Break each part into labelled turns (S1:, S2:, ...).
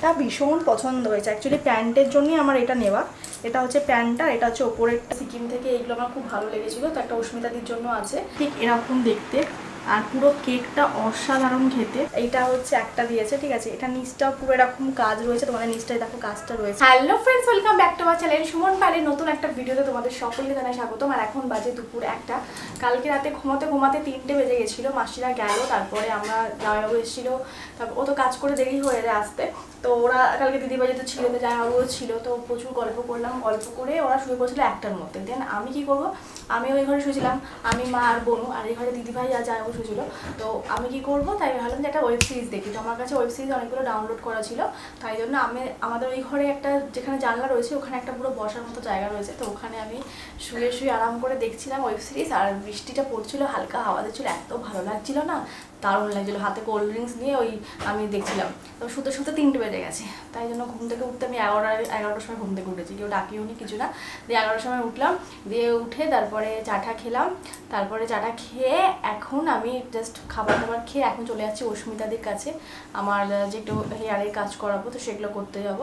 S1: এটা ভীষণ পছন্দ হয়েছে। অ্যাকচুয়ালি প্যান্টের জন্যই আমার এটা নেওয়া। এটা হচ্ছে প্যান্টটা, এটা হচ্ছে ওপরেরটা। সিকিম থেকে এইগুলো আমার খুব ভালো লেগেছিলো, তো একটা অস্মিতাদির জন্য আছে। ঠিক এরকম দেখতে। আর পুরো কেকটা অসাধারণ খেতে। এইটা হচ্ছে একটা দিয়েছে, ঠিক আছে? এটা নিচটাও পুরো এরকম কাজ রয়েছে। তোমাদের নিচটায় দেখো কাজটা রয়েছে। Hello friends welcome back to আমার চ্যানেল সুমন পালের নতুন একটা ভিডিওতে তোমাদের সকলকে জানাই স্বাগতম। আর এখন বাজে দুপুর একটা। কালকে রাতে ঘুমাতে ঘুমাতে তিনটে বেজে গেছিল, মাসিরা গেল, তারপরে আমরা জামাইবাবু এসেছিল। তারপর ও তো কাজ করে দেরি হয়ে যায় আসতে। তো ওরা কালকে দিদিভাই যেহেতু ছিল, তো জামাইবাবুও ছিল, তো প্রচুর গল্প করলাম, গল্প করে ওরা শুয়ে পড়েছিল একটার মধ্যে। দেন আমি কি করব? আমি ওই ঘরে শুয়েছিলাম, আমি, মা আর বোনু, আর এই ঘরে দিদিভাই আর জামাইবাবু শুয়েছিল। তো আমি কি করব? তাই ভাবলাম যে একটা ওয়েব সিরিজ দেখি। তো আমার কাছে ওয়েব সিরিজ অনেকগুলো ডাউনলোড করা ছিল। তাই জন্য আমি, আমাদের ওই ঘরে একটা যেখানে জানলা রয়েছে, ওখানে একটা পুরো বসার মতো জায়গা রয়েছে। তো ওখানে আমি শুয়ে শুয়ে আরাম করে দেখছিলাম ওয়েব সিরিজ আর বৃষ্টিটা পড়ছিল, হালকা হাওয়া দিচ্ছিল, এত ভালো লাগছিল না। দারুণ লাগছিল। হাতে কোল্ড ড্রিঙ্কস নিয়ে ওই আমি দেখছিলাম। তো শুতে শুতে তিনটে বেজে গেছে। তাই জন্য ঘুম থেকে উঠতে আমি এগারোটা, এগারোটার সময় ঘুম থেকে উঠেছি। কেউ ডাকিও নি, কিছু না। দিয়ে এগারোটার সময় উঠলাম। দিয়ে উঠে তারপরে চাটা খেলাম। তারপরে চাটা খেয়ে এখন আমি জাস্ট খাবার দাবার খেয়ে এখন চলে যাচ্ছি অস্মিতাদের কাছে। আমার যে একটু হেয়ারের কাজ করাবো, তো সেগুলো করতে যাব।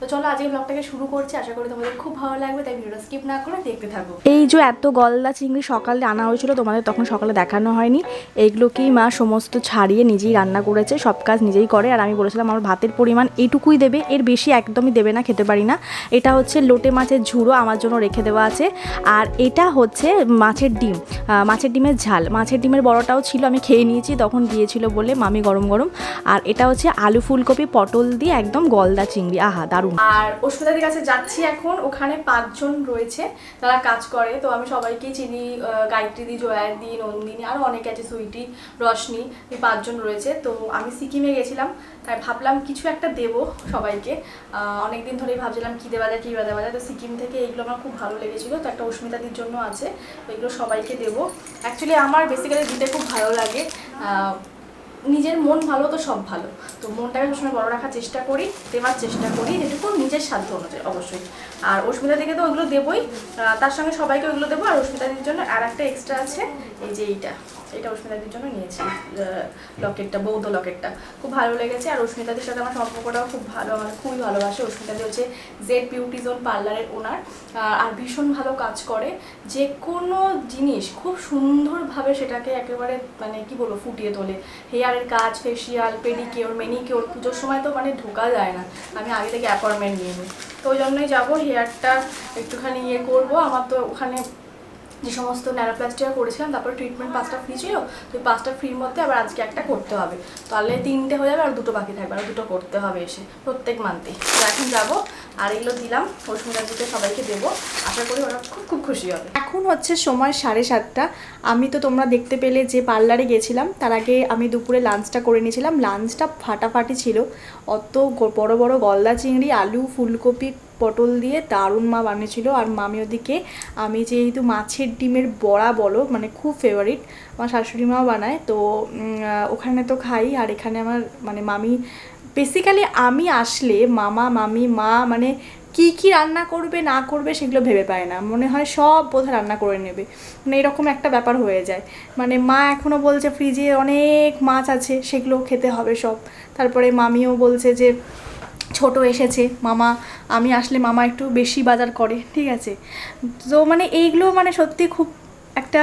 S1: তো চলো আজকে ব্লগটাকে শুরু করছি। আশা করি তোমাদের খুব ভালো লাগবে, তাই ভিডিওটা স্কিপ না করে দেখতে থাকো। এই যে এত গলদা চিংড়ি সকালে আনা হয়েছিল, তোমাদের তখন সকালে দেখানো হয়নি। এইগুলোকেই মা সমস্ত ছাড়িয়ে নিজেই রান্না করেছে, সব কাজ নিজেই করে। আর আমি বলেছিলাম, আমার ভাতের পরিমাণ এইটুকুই দেবে, এর বেশি একদমই দেবে না, খেতে পারি না। এটা হচ্ছে লোটে মাছের ঝুড়ো, আমার জন্য রেখে দেওয়া আছে। আর এটা হচ্ছে মাছের ডিম মাছের ডিমের ঝাল। মাছের ডিমের বড়টাও ছিল, আমি খেয়ে নিয়েছি, তখন দিয়েছিল বলে মামি গরম গরম। আর এটা হচ্ছে আলু ফুলকপি পটল দিয়ে একদম গলদা চিংড়ি। আহা, দারুণ আর অস্মিতাদির কাছে যাচ্ছি এখন, ওখানে পাঁচজন রয়েছে, তারা কাজ করে। তো আমি সবাইকেই চিনি গায়ত্রী দি জয়াদি, নন্দিনী আরও অনেকে আছে, সুইটি রশনি এই পাঁচজন রয়েছে। তো আমি সিকিমে গেছিলাম, তাই ভাবলাম কিছু একটা দেব সবাইকে। অনেকদিন ধরেই ভাবছিলাম কী দেওয়া যায়, কী দেওয়া যায়। তো সিকিম থেকে এইগুলো আমার খুব ভালো লেগেছিলো। তো একটা অস্মিতাদির জন্য আছে, তো এগুলো সবাইকে দেবো। অ্যাকচুয়ালি আমার বেসিক্যালি দিতে খুব ভালো লাগে। নিজের মন ভালো তো সব ভালো। তো মনটাকে সবসময় বড় রাখার চেষ্টা করি, দেওয়ার চেষ্টা করি, যেটুকু নিজের সাধ্য অনুযায়ী, অবশ্যই। আর অস্মিতা থেকে তো ওইগুলো দেবই তার সঙ্গে সবাইকে ওইগুলো দেবো, আর অস্মিতাদের জন্য আর একটা এক্সট্রা আছে, এই যে এইটা। এটা অস্মিতাদির জন্য নিয়েছি। লকেটটা, বৌদ্ধ লকেটটা। খুব ভালো লেগেছে আর অস্মিতাদির সাথে আমার সম্পর্কটাও খুব ভালো, আমার খুবই ভালোবাসে। অস্মিতাদি হচ্ছে জেড বিউটি জোন পার্লারের ওনার আর ভীষণ ভালো কাজ করে। যে কোনো জিনিস খুব সুন্দরভাবে সেটাকে একেবারে মানে কি বলব, ফুটিয়ে তোলে। হেয়ারের কাজ ফেসিয়াল পেডিকিওর মেনিকিওর পুজোর সময় তো মানে ঢোকা যায় না। আমি আগে থেকে অ্যাপয়েন্টমেন্ট নিয়ে নিই। তো ওই জন্যই যাব হেয়ারটা একটুখানি ইয়ে করব। আমার তো ওখানে যে সমস্ত ন্যানোপ্লাস্টিয়া করেছিলাম, তারপরে ট্রিটমেন্ট পাঁচটা ফ্রি ছিল, তো ওই পাঁচটা ফ্রির মধ্যে আবার আজকে একটা করতে হবে। তাহলে তিনটে হয়ে যাবে আর দুটো বাকি থাকবে, আর দুটো করতে হবে এসে, প্রত্যেক মান্থে তো এখন যাব, আর এগুলো দিলাম দিতে সবাইকে দেবো, আশা করি ওরা খুব খুব খুশি হবে। এখন হচ্ছে সময় সাড়ে সাতটা। আমি তো তোমরা দেখতে পেলে যে পার্লারে গেছিলাম, তার আগে আমি দুপুরে লাঞ্চটা করে নিয়েছিলাম। লাঞ্চটা ফাটাফাটি ছিল। অত বড় বড় গলদা চিংড়ি, আলু, ফুলকপি পটল দিয়ে দারুণ মা বানিয়েছিল। আর মামি ওদিকে, আমি যেহেতু মাছের ডিমের বড়া বলো মানে খুব ফেভারিট আমার শাশুড়ি মাও বানায়, তো ওখানে তো খাই। আর এখানে আমার মানে মামি বেসিক্যালি আমি আসলে মামা, মামি, মা মানে কি কি রান্না করবে, না করবে সেগুলো ভেবে পায় না। মনে হয় সব বোধহয় রান্না করে নেবে। মানে এরকম একটা ব্যাপার হয়ে যায়। মানে মা এখনও বলছে, ফ্রিজে অনেক মাছ আছে সেগুলো খেতে হবে সব। তারপরে মামিও বলছে যে ছোট এসেছে, মামা, আমি আসলে মামা একটু বেশি বাজার করে, ঠিক আছে? তো মানে এইগুলো মানে সত্যি খুব একটা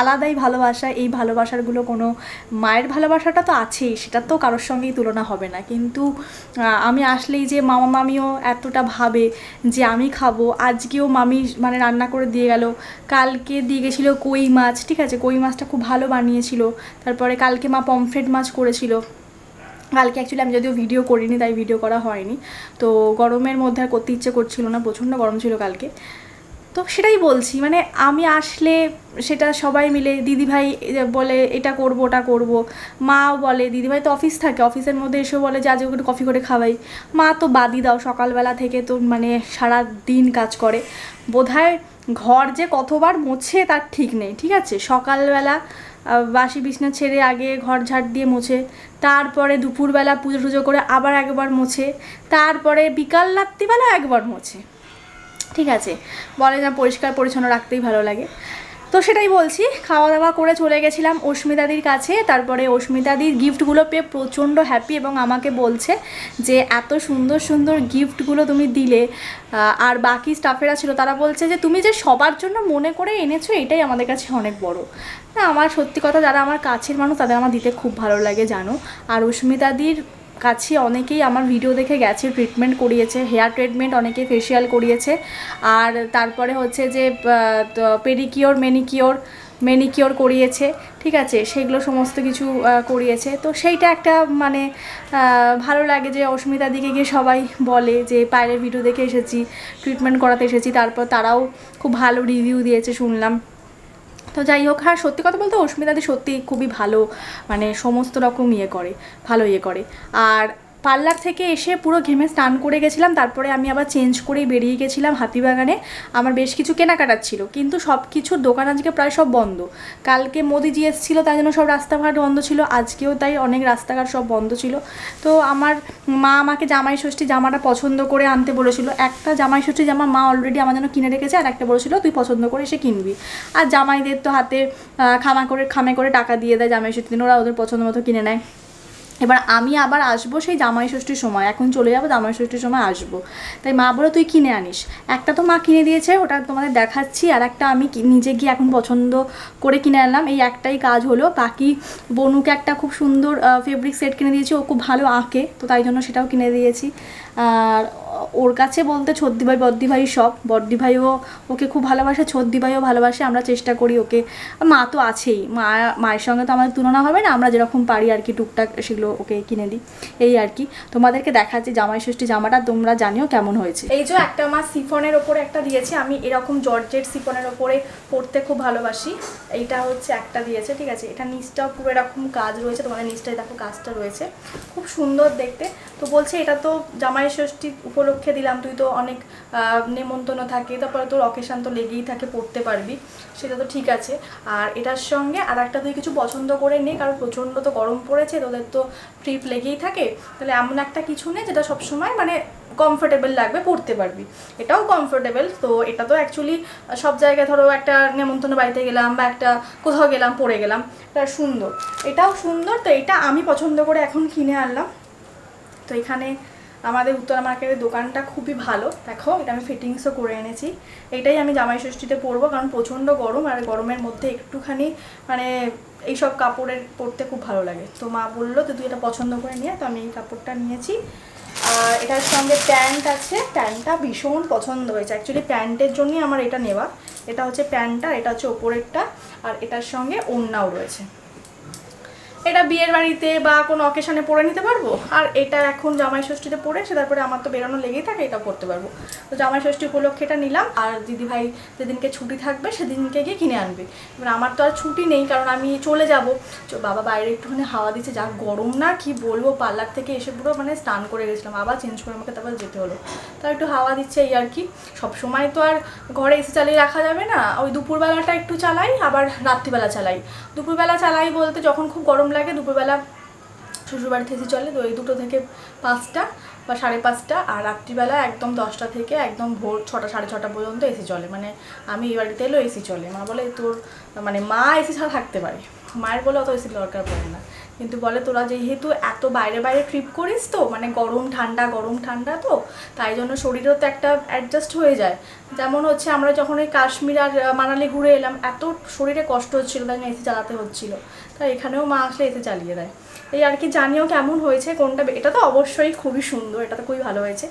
S1: আলাদাই ভালোবাসা, এই ভালোবাসারগুলো কোনো মায়ের ভালোবাসাটা তো আছেই, সেটা তো কারোর সঙ্গেই তুলনা হবে না। কিন্তু আমি আসলেই যে মামা মামিও এতটা ভাবে যে আমি খাব, আজকেও মামি মানে রান্না করে দিয়ে গেল, কালকে দিয়ে গেছিল কই মাছ, ঠিক আছে? কই মাছটা খুব ভালো বানিয়েছিল, তারপরে কালকে মা পমফ্রেট মাছ করেছিল। কালকে অ্যাকচুয়ালি আমি যদিও ভিডিও করিনি, তাই ভিডিও করা হয়নি। তো গরমের মধ্যে আর করতে ইচ্ছে করছিল না, প্রচণ্ড গরম ছিল কালকে। তো সেটাই বলছি মানে আমি আসলে সেটা সবাই মিলে, দিদিভাই বলে এটা করব, ওটা করব। মাও বলে, দিদিভাই তো অফিস থাকে অফিসের মধ্যে এসেও বলে, যে আজ একটু কফি করে খাওয়াই। মা তো বাদই দাও, সকালবেলা থেকে তো মানে সারা দিন কাজ করে। বোধহয় ঘর যে কতবার মোছে তার ঠিক নেই, ঠিক আছে? সকালবেলা বাসি বিছনা ছেড়ে আগে ঘর ঝাড় দিয়ে মোছে, তারপরে দুপুরবেলা পুজো টুজো করে আবার একবার মোছে, তারপরে বিকাল রাত্রিবেলা একবার মোছে। ঠিক আছে? বলে না, পরিষ্কার পরিচ্ছন্ন রাখতেই ভালো লাগে। তো সেটাই বলছি খাওয়া দাওয়া করে চলে গেছিলাম অস্মিতাদির কাছে। তারপরে অস্মিতাদির গিফটগুলো পেয়ে প্রচণ্ড হ্যাপি এবং আমাকে বলছে যে, এত সুন্দর সুন্দর গিফটগুলো তুমি দিলে। আর বাকি স্টাফেরা ছিল, তারা বলছে যে, তুমি যে সবার জন্য মনে করে এনেছো, এটাই আমাদের কাছে অনেক বড়। না আমার সত্যি কথা, যারা আমার কাছের মানুষ, তাদের আমার দিতে খুব ভালো লাগে, জানো। আর অস্মিতাদির কাছে অনেকেই আমার ভিডিও দেখে গেছে ট্রিটমেন্ট করিয়েছে হেয়ার ট্রিটমেন্ট অনেকে ফেসিয়াল করিয়েছে। আর তারপরে হচ্ছে যে পেডিকিওর মেনিকিওর মেনিকিওর করিয়েছে, ঠিক আছে? সেগুলো সমস্ত কিছু করিয়েছে। তো সেইটা একটা মানে ভালো লাগে যে অস্মিতার দিকে গিয়ে সবাই বলে যে, পায়ের ভিডিও দেখে এসেছি ট্রিটমেন্ট করাতে এসেছি। তারপর তারাও খুব ভালো রিভিউ দিয়েছে, শুনলাম। তো যাই হোক হ্যাঁ সত্যি কথা বলতে অস্মিতাদি সত্যি খুবই ভালো মানে সমস্ত রকম ইয়ে করে, ভালো ইয়ে করে। আর পার্লার থেকে এসে পুরো ঘেমে স্নান করে গেছিলাম, তারপরে আমি আবার চেঞ্জ করেই বেরিয়ে গেছিলাম হাতিবাগানে। আমার বেশ কিছু কেনাকাটার ছিল, কিন্তু সব কিছুর দোকান আজকে প্রায় সব বন্ধ। কালকে মোদিজি এসেছিল, তাই জন্য সব রাস্তাঘাট বন্ধ ছিল, আজকেও তাই অনেক রাস্তাঘাট সব বন্ধ ছিল। তো আমার মা আমাকে জামাই ষষ্ঠী জামাটা পছন্দ করে আনতে বলেছিল, একটা জামাই ষষ্ঠী জামা মা অলরেডি আমার জন্য কিনে রেখেছে, আর একটা বলেছিল, তুই পছন্দ করে এসে কিনবি। আর জামাইদের তো হাতে খামা করে, খামে করে টাকা দিয়ে দেয় জামাই ষষ্ঠী দিন ওরা ওদের পছন্দ মতো কিনে নেয়। এবার আমি আবার আসব সেই জামাই ষষ্ঠীর সময়। এখন চলে যাব জামাই ষষ্ঠীর সময় আসব। তাই মা বলো, তুই কিনে আনিস? একটা তো মা কিনে দিয়েছে, ওটা তোমাদের দেখাচ্ছি, আর একটা আমি নিজে গিয়ে এখন পছন্দ করে কিনে আনলাম। এই একটাই কাজ হলো, বাকি বনুকে একটা খুব সুন্দর ফেব্রিক সেট কিনে দিয়েছি, ও খুব ভালো আঁকে, তো তাই জন্য সেটাও কিনে দিয়েছি। আর ওর কাছে বলতে ছদ্দি ভাই, বদ্দি ভাই সব। বদ্দি ভাইও ওকে খুব ভালোবাসে, ছদ্দি ভাইও ভালোবাসে, আমরা চেষ্টা করি ওকে। মা তো আছেই, মা, মায়ের সঙ্গে তো আমাদের তুলনা হবে না, আমরা যেরকম পারি আর কি টুকটাক সেগুলো ওকে কিনে দিই। এই আর কি। তোমাদেরকে দেখাচ্ছি জামাই ষষ্ঠী জামাটা, তোমরা জানিও কেমন হয়েছে। এই যে একটা মা সিফনের ওপরে একটা দিয়েছে, আমি এরকম জর্জেট সিফনের ওপরে পরতে খুব ভালোবাসি। এইটা হচ্ছে একটা দিয়েছে, ঠিক আছে? এটা নিচটাও পুরো এরকম কাজ রয়েছে, তোমাদের নিচটায় দেখো কাজটা রয়েছে। খুব সুন্দর দেখতে। তো বলছে এটা তো জামাই ষষ্ঠী উপলক্ষে দিলাম, তুই তো অনেক নেমন্তন্ন থাকে, তারপরে তোর অকেশান তো লেগেই থাকে পড়তে পারবি, সেটা তো ঠিক আছে। আর এটার সঙ্গে আর একটা তুই কিছু পছন্দ করে নে, কারণ প্রচণ্ড তো গরম পড়েছে, তোদের তো ট্রিপ লেগেই থাকে, তাহলে এমন একটা কিছু নে যেটা সবসময় মানে কমফোর্টেবল লাগবে পড়তে পারবি। এটাও কমফোর্টেবল তো এটা তো অ্যাকচুয়ালি সব জায়গায় ধরো একটা নেমন্তন্ন বাড়িতে গেলাম বা একটা কোথাও গেলাম, পড়ে গেলাম, এটা সুন্দর। এটাও সুন্দর, তো এটা আমি পছন্দ করে এখন কিনে আনলাম। তো এখানে আমাদের উত্তরা মার্কেটের দোকানটা খুবই ভালো। দেখো, এটা আমি ফিটিংসও করে এনেছি। এটাই আমি জামাই ষষ্ঠীতে পরবো, কারণ প্রচণ্ড গরম আর গরমের মধ্যে একটুখানি মানে এইসব কাপড়ের পরতে খুব ভালো লাগে। তো মা বলল যে, তুই এটা পছন্দ করে নিয়ে তো আমি এই কাপড়টা নিয়েছি। আর এটার সঙ্গে প্যান্ট আছে। প্যান্টটা ভীষণ পছন্দ হয়েছে। অ্যাকচুয়ালি প্যান্টের জন্যই আমার এটা নেওয়া। এটা হচ্ছে প্যান্টটা এটা হচ্ছে ওপরেরটা। আর এটার সঙ্গে ওড়নাও রয়েছে। এটা বিয়ের বাড়িতে বা কোনো অকেশনে পরে নিতে পারব? আর এটা এখন জামাই ষষ্ঠীতে পরে, সে তারপরে আমার তো বেরোনো লেগেই থাকে এটা পরতে পারব। তো জামাই ষষ্ঠী উপলক্ষে এটা নিলাম, আর দিদিভাই যেদিনকে ছুটি থাকবে, সেদিনকে গিয়ে কিনে আনবে। এবার আমার তো আর ছুটি নেই, কারণ আমি চলে যাব। বাবা বাইরে একটুখানি হাওয়া দিচ্ছে, যা গরম না, কি বলব? পার্লার থেকে এসে পুরো মানে স্নান করে গেছিলাম, আবার চেঞ্জ করে আমাকে তারপর যেতে হলো। তার একটু হাওয়া দিচ্ছে এই আর কি। সব সময় তো আর ঘরে এসে চালিয়ে রাখা যাবে না, ওই দুপুরবেলাটা একটু চালাই, আবার রাত্রিবেলা চালাই। দুপুরবেলা চালাই বলতে যখন খুব গরম লাগে দুপুরবেলা শ্বশুরবাড়ি থেকে চলে, তো এই দুটো থেকে পাঁচটা বা সাড়ে পাঁচটা আর রাত্রিবেলা একদম দশটা থেকে একদম ভোর ছটা, সাড়ে ছটা পর্যন্ত এসি চলে। মানে আমি এই বাড়িতে এলেও এসি চলে। মা বলে, তোর মানে মা এসি ছাড়া থাকতে পারে। মায়ের বলে, অত এসি দরকার পড়ে না। কিন্তু বলে, তোরা যেহেতু এত বাইরে বাইরে ট্রিপ করিস তো মানে গরম, ঠান্ডা গরম, ঠান্ডা তো, তাই জন্য শরীরও তো একটা অ্যাডজাস্ট হয়ে যায়। যেমন হচ্ছে, আমরা যখন ওই কাশ্মীর আর মানালি ঘুরে এলাম, এত শরীরে কষ্ট হচ্ছিল, তাই এসি চালাতে হচ্ছিল। তাই এখানেও মা আসলে এসি চালিয়ে দেয়। এই আর কি জানিও কেমন হয়েছে, কোনটা এটা তো অবশ্যই খুবই সুন্দর, এটা তো খুবই ভালো হয়েছে।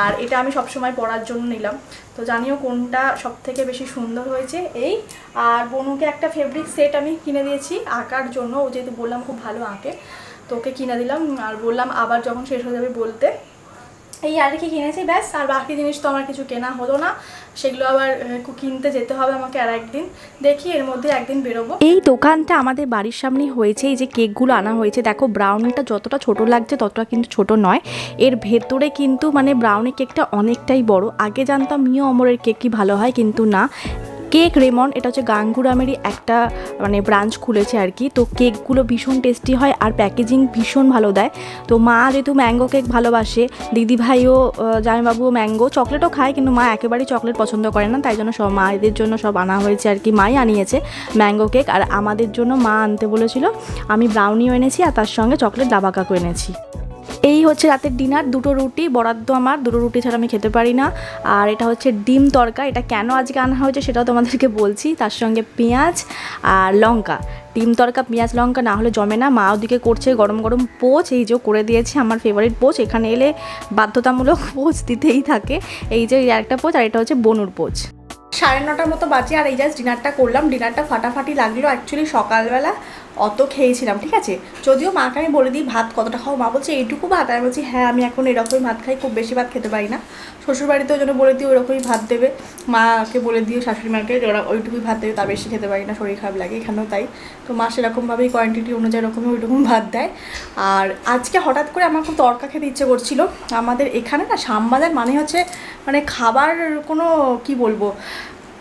S1: আর এটা আমি সবসময় পরার জন্য নিলাম। তো জানিও কোনটা সব থেকে বেশি সুন্দর হয়েছে এই। আর বনুকে একটা ফেব্রিক সেট আমি কিনে দিয়েছি আঁকার জন্য, ও যেহেতু বললাম খুব ভালো আঁকে, তো ওকে কিনে দিলাম। আর বললাম আবার যখন শেষ হয়ে যাবে বলতে এই আর কি কিনেছি, ব্যাস, আর বাকি জিনিস তো আমার কিছু কেনা হলো না। সেগুলো আবার কিনতে যেতে হবে আমাকে আর একদিন। দেখি এর মধ্যে একদিন বেরোবো।
S2: এই দোকানটা আমাদের বাড়ির সামনে হয়েছে, এই যে কেকগুলো আনা হয়েছে। দেখো ব্রাউনিটা যতটা ছোট লাগছে, ততটা কিন্তু ছোট নয়। এর ভেতরে কিন্তু মানে ব্রাউনি কেকটা অনেকটাই বড়। আগে জানতাম মিও অমরের কেকই ভালো হয়, কিন্তু না। কেক রেমন এটা হচ্ছে গাঙ্গুরামেরই একটা মানে ব্রাঞ্চ খুলেছে আর কি তো কেকগুলো ভীষণ টেস্টি হয় আর প্যাকেজিং ভীষণ ভালো দেয়। তো মা যেহেতু ম্যাঙ্গো কেক ভালোবাসে, দিদিভাইও জামাইবাবুও ম্যাঙ্গো, চকলেটও খায়, কিন্তু মা একেবারেই চকলেট পছন্দ করে না, তাই জন্য সব মায়েদের জন্য সব আনা হয়েছে আর কি মাই আনিয়েছে ম্যাঙ্গো কেক। আর আমাদের জন্য মা আনতে বলেছিল, আমি ব্রাউনিও এনেছি আর তার সঙ্গে চকলেট দাবা কাকু এনেছি। এই হচ্ছে রাতের ডিনার, দুটো রুটি, বরাদ্দ আমার, দুটো রুটি ছাড়া আমি খেতে পারি না। আর এটা হচ্ছে ডিম তরকা, এটা কেন আজকে আনা হয়েছে সেটাও তোমাদেরকে বলছি। তার সঙ্গে পেঁয়াজ আর লঙ্কা। ডিম তরকা, পেঁয়াজ, লঙ্কা না হলে জমে না। মা ওদিকে করছে গরম গরম পোচ, এই যে করে দিয়েছে আমার ফেভারিট পোচ। এখানে এলে বাধ্যতামূলক পোচ দিতেই থাকে। এই যে একটা পোচ, আর এটা হচ্ছে বনুর পোচ।
S1: সাড়ে নটার মতো বাজে আর এই জাস্ট ডিনারটা করলাম। ডিনারটা ফাটাফাটি লাগল অ্যাকচুয়ালি সকালবেলা। অত খেয়েছিলাম, ঠিক আছে? যদিও মাকে আমি বলে দিই, ভাত কতটা খাও মা বলছে, এইটুকু ভাত। আমি বলছি হ্যাঁ আমি এখন এরকমই ভাত খাই, খুব বেশি ভাত খেতে পারি না। শ্বশুরবাড়িতেও যেন বলে দিই ওরকমই ভাত দেবে। মাকে বলে দিও শাশুড়ি মাকে ওরা ওইটুকুই ভাত দেবে তার বেশি খেতে পারি না, শরীর খারাপ লাগে, এখানেও তাই। তো মা সেরকমভাবেই কোয়ান্টিটি অনুযায়ী ওরকমই ওইরকম ভাত দেয়। আর আজকে হঠাৎ করে আমার খুব তরকা খেতে ইচ্ছে করছিল। আমাদের এখানে না, শ্যামবাজার মানে হচ্ছে মানে খাবার কোনো, কি বলব,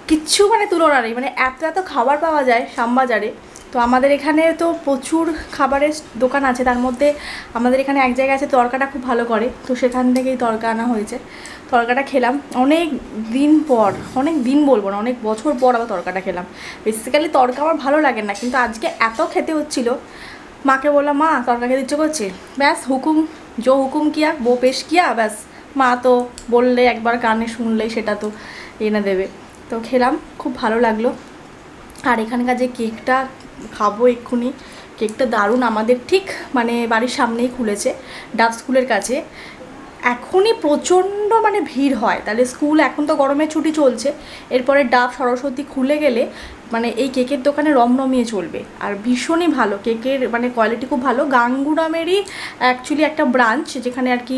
S1: কিচ্ছু মানে তুলনা নেই। মানে এত এত খাবার পাওয়া যায় শ্যামবাজারে। তো আমাদের এখানে তো প্রচুর খাবারের দোকান আছে, তার মধ্যে আমাদের এখানে এক জায়গায় আছে, তরকাটা খুব ভালো করে। তো সেখান থেকেই তরকা আনা হয়েছে। তরকাটা খেলাম। অনেক দিন পর, অনেক দিন বলব না, অনেক বছর পর আবার তরকাটা খেলাম। বেসিক্যালি তরকা আমার ভালো লাগে না, কিন্তু আজকে এত খেতে হচ্ছিল। মাকে বললাম, মা, তরকা খেতে ইচ্ছে করছে? ব্যাস, হুকুম জো হুকুম কিয়া বো পেশ কিয়া, ব্যাস। মা তো বললে, একবার কানে শুনলেই সেটা তো এনে দেবে। তো খেলাম, খুব ভালো লাগল। আর এখানকার যে কেকটা খাব এক্ষুনি, কেকটা দারুণ আমাদের, ঠিক মানে বাড়ির সামনেই খুলেছে, ডাব স্কুলের কাছে। এখনই প্রচণ্ড মানে ভিড় হয়, তাহলে স্কুল এখন তো গরমের ছুটি চলছে, এরপরে ডাব সরস্বতী খুলে গেলে মানে এই কেকের দোকানে রমরমিয়ে চলবে। আর ভীষণই ভালো, কেকের মানে কোয়ালিটি খুব ভালো। গাঙ্গুরামেরই অ্যাকচুয়ালি একটা ব্রাঞ্চ যেখানে আর কি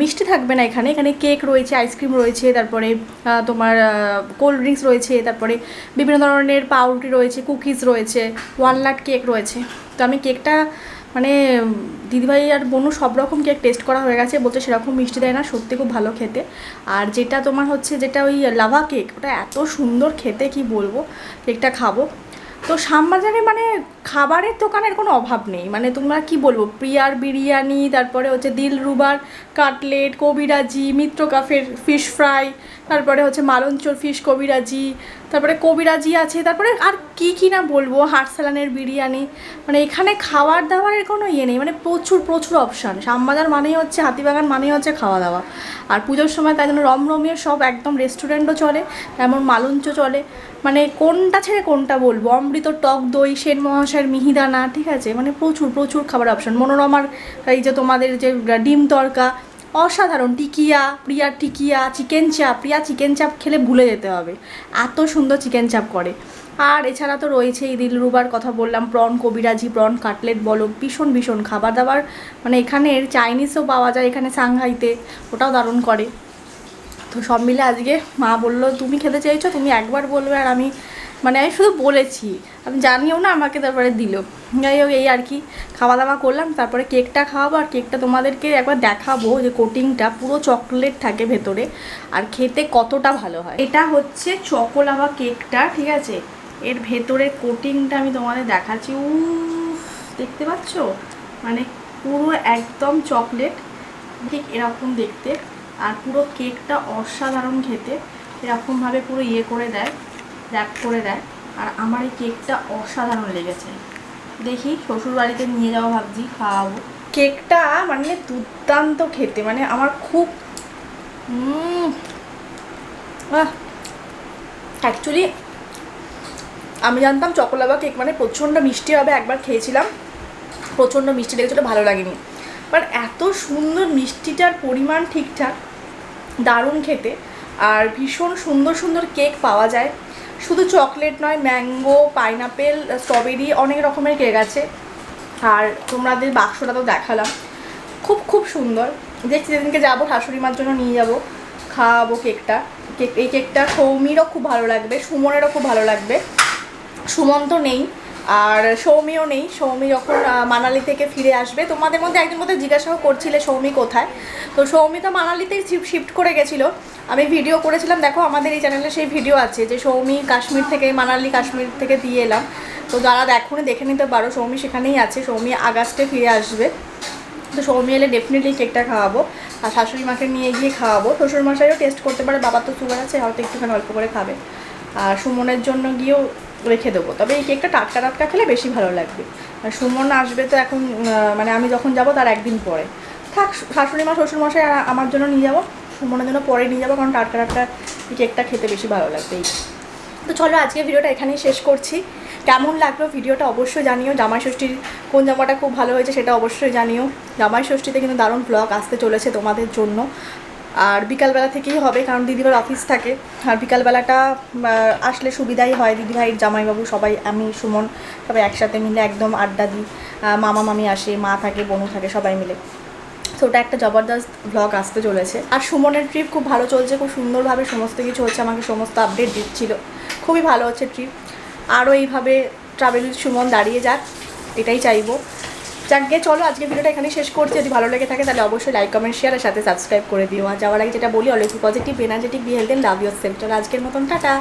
S1: মিষ্টি থাকবে না এখানে। এখানে কেক রয়েছে আইসক্রিম রয়েছে, তারপরে তোমার কোল্ড ড্রিঙ্কস রয়েছে, তারপরে বিভিন্ন ধরনের পাউরুটি রয়েছে কুকিজ রয়েছে ওয়ালনাট কেক রয়েছে। তো আমি কেকটা মানে দিদিভাই আর বোনু সব রকম কেক টেস্ট করা হয়ে গেছে, বলছে সেরকম মিষ্টি দেয় না, সত্যি খুব ভালো খেতে। আর যেটা তোমার হচ্ছে, যেটা ওই লাভা কেক ওটা এত সুন্দর খেতে, কি বলব? কেকটা খাব। তো শ্যামবাজারে মানে খাবারের দোকানের কোনো অভাব নেই। মানে তোমরা কি বলব? প্রিয়ার বিরিয়ানি, তারপরে হচ্ছে দিলরুবার, কাটলেট, কবিরাজি মিত্র কাফের ফিশ ফ্রাই তারপরে হচ্ছে মালঞ্চর ফিশ কবিরাজি তারপরে কবিরাজি আছে, তারপরে আর কি কি না বলব হাটসালানের বিরিয়ানি মানে এখানে খাবার দাবারের কোনো ইয়ে নেই মানে প্রচুর প্রচুর অপশান শ্যামবাজার মানেই হচ্ছে হাতিবাগান মানেই হচ্ছে খাওয়া দাওয়া। আর পুজোর সময় তাই জন্য রমরমিয়ে সব একদম রেস্টুরেন্টও চলে তেমন মালঞ্চ চলে। মানে কোনটা ছেড়ে কোনটা বলব, অমৃত টক দই, সেন মহাশয়ের মিহিদানা, ঠিক আছে? মানে প্রচুর প্রচুর খাবার অপশন মনোরমার এই যে তোমাদের যে ডিম তরকা অসাধারণ, টিকিয়া প্রিয়ার টিকিয়া চিকেন চাপ প্রিয়া চিকেন চাপ খেলে ভুলে যেতে হবে। এত সুন্দর চিকেন চাপ করে। আর এছাড়া তো রয়েছে এই দিলরুবার কথা বললাম, প্রন কবিরাজি, প্রন কাটলেট বলো, ভীষণ ভীষণ খাবার দাবার। মানে এখানের চাইনিজও পাওয়া যায়, এখানে সাংহাইতে, ওটাও দারুণ করে। তো সব মিলে আজকে মা বলল, তুমি খেতে চাইছো তুমি একবার বলবে আর আমি মানে আমি শুধু বলেছি আমি জানিও না আমাকে তারপরে দিল। যাই হোক এই আর কি খাওয়া দাওয়া করলাম, তারপরে কেকটা খাওয়াবো আর কেকটা তোমাদেরকে একবার দেখাবো যে কোটিংটা পুরো চকলেট থাকে ভেতরে আর খেতে কতটা ভালো হয়। এটা হচ্ছে চকোলাভা কেকটা ঠিক আছে? এর ভেতরে কোটিংটা আমি তোমাদের দেখাচ্ছি। উ দেখতে পাচ্ছ? মানে পুরো একদম চকলেট ঠিক এরকম দেখতে। আর পুরো কেকটা অসাধারণ খেতে, এরকমভাবে পুরো ইয়ে করে দেয়। র্যাপ করে দেয়। আর আমার এই কেকটা অসাধারণ লেগেছে। দেখি শ্বশুর বাড়িতে নিয়ে যাব ভাবছি খাওয়াবো। কেকটা মানে দুর্দান্ত খেতে মানে আমার খুব অ্যাকচুয়ালি আমি জানতাম চকোলাবা কেক মানে প্রচণ্ড মিষ্টি হবে একবার খেয়েছিলাম। প্রচণ্ড মিষ্টি লেগেছিলো ভালো লাগেনি। বাট এত সুন্দর মিষ্টিটার পরিমাণ ঠিকঠাক দারুণ খেতে। আর ভীষণ সুন্দর সুন্দর কেক পাওয়া যায়। শুধু চকলেট নয়, ম্যাঙ্গো, পাইনাপেল, স্ট্রবেরি অনেক রকমের কেক আছে। আর তোমাদের বাক্সটা তো দেখালাম। খুব খুব সুন্দর। দেখছি যেদিনকে যাব শাশুড়ি মার জন্য নিয়ে যাব, খাওয়াবো কেকটা। কেক, এই কেকটা সৌমিরও খুব ভালো লাগবে, সুমনেরও খুব ভালো লাগবে। সুমন তো নেই। আর সৌমিও নেই। সৌমি যখন মানালি থেকে ফিরে আসবে, তোমাদের মধ্যে একজন মধ্যে জিজ্ঞাসাও করছিলে সৌমি কোথায়। তো সৌমি তো মানালিতেই শিফট করে গেছিল। আমি ভিডিও করেছিলাম, দেখো আমাদের এই চ্যানেলে সেই ভিডিও আছে যে সৌমি কাশ্মীর থেকে, মানালি কাশ্মীর থেকে দিয়ে এলাম। তো যারা দেখুনি, দেখে নিতে পারো, সৌমি সেখানেই আছে, সৌমি আগস্টে ফিরে আসবে। তো সৌমি এলে ডেফিনেটলি কেকটা খাওয়াবো, আর শাশুড়ি মাকে নিয়ে গিয়ে খাওয়াবো। শ্বশুর মশাইও টেস্ট করতে পারে, বাবা তো সুগার আছে, হয়তো একটুখানি অল্প করে খাবে। আর সুমনের জন্য গিয়েও রেখে দেবো। তবে এই কেকটা টাটকা টাটকা খেলে বেশি ভালো লাগবে। আর সুমন আসবে তো এখন মানে আমি যখন যাব তার একদিন পরে। থাক, শাশুড়ি মা শ্বশুর মশাই আমার জন্য নিয়ে যাব। সুমনের জন্য পরে নিয়ে যাব, কারণ টাটকা টাটকা কেকটা খেতে বেশি ভালো লাগবে। এই তো চলো আজকে ভিডিওটা এখানেই শেষ করছি। কেমন লাগল ভিডিওটা অবশ্যই জানিও। জামাই ষষ্ঠীর কোন জামাটা খুব ভালো হয়েছে সেটা অবশ্যই জানিও। জামাই ষষ্ঠীতে কিন্তু দারুণ ব্লগ আসতে চলেছে তোমাদের জন্য। আর বিকালবেলা থেকেই হবে, কারণ দিদিভাইয়ের অফিস থাকে। আর বিকালবেলাটা আসলে সুবিধাই হয়। দিদিভাইয়ের জামাইবাবু সবাই, আমি, সুমন সবাই একসাথে মিলে একদম আড্ডা দিই। মামা, মামি আসে, মা থাকে, বনু থাকে, সবাই মিলে। তো ওটা একটা জবরদস্ত ব্লগ আসতে চলেছে। আর সুমনের ট্রিপ খুব ভালো চলছে, খুব সুন্দরভাবে সমস্ত কিছু হচ্ছে, আমাকে সমস্ত আপডেট দিচ্ছিল। খুবই ভালো হচ্ছে ট্রিপ আরও এইভাবে ট্রাভেল সুমন দাঁড়িয়ে যাক, এটাই চাইব। যাক চলো আজকে ভিডিওটা এখানে শেষ করছি। যদি ভালো লেগে থাকে, তাহলে অবশ্যই লাইক কমেন্ট শেয়ার আর সাথে সাবস্ক্রাইব করে দিও। আর যাওয়ার আগে যেটা বলি already positive energetic be health love yourself চলো, আজকের মতন টাটা।